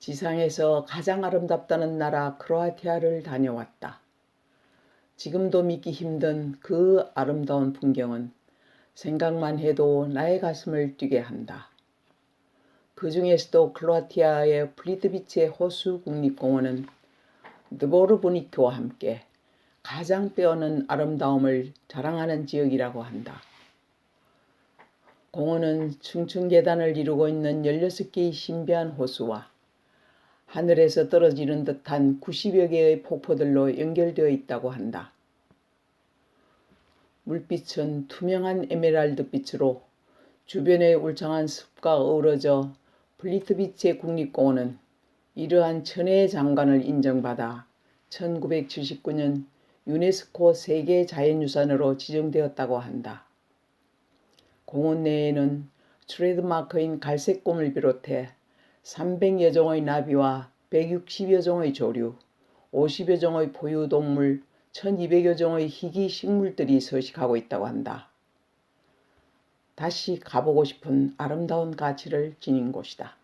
지상에서 가장 아름답다는 나라 크로아티아를 다녀왔다. 지금도 믿기 힘든 그 아름다운 풍경은 생각만 해도 나의 가슴을 뛰게 한다. 그 중에서도 크로아티아의 플리드비치의 호수 국립공원은 드보르브니크와 함께 가장 빼어난 아름다움을 자랑하는 지역이라고 한다. 공원은 층층 계단을 이루고 있는 16개의 신비한 호수와 하늘에서 떨어지는 듯한 90여 개의 폭포들로 연결되어 있다고 한다. 물빛은 투명한 에메랄드 빛으로 주변의 울창한 숲과 어우러져 플리트비치의 국립공원은 이러한 천혜의 장관을 인정받아 1979년 유네스코 세계 자연유산으로 지정되었다고 한다. 공원 내에는 트레이드마크인 갈색 곰을 비롯해 300여 종의 나비와 160여 종의 조류, 50여 종의 포유동물, 1200여 종의 희귀 식물들이 서식하고 있다고 한다. 다시 가보고 싶은 아름다운 가치를 지닌 곳이다.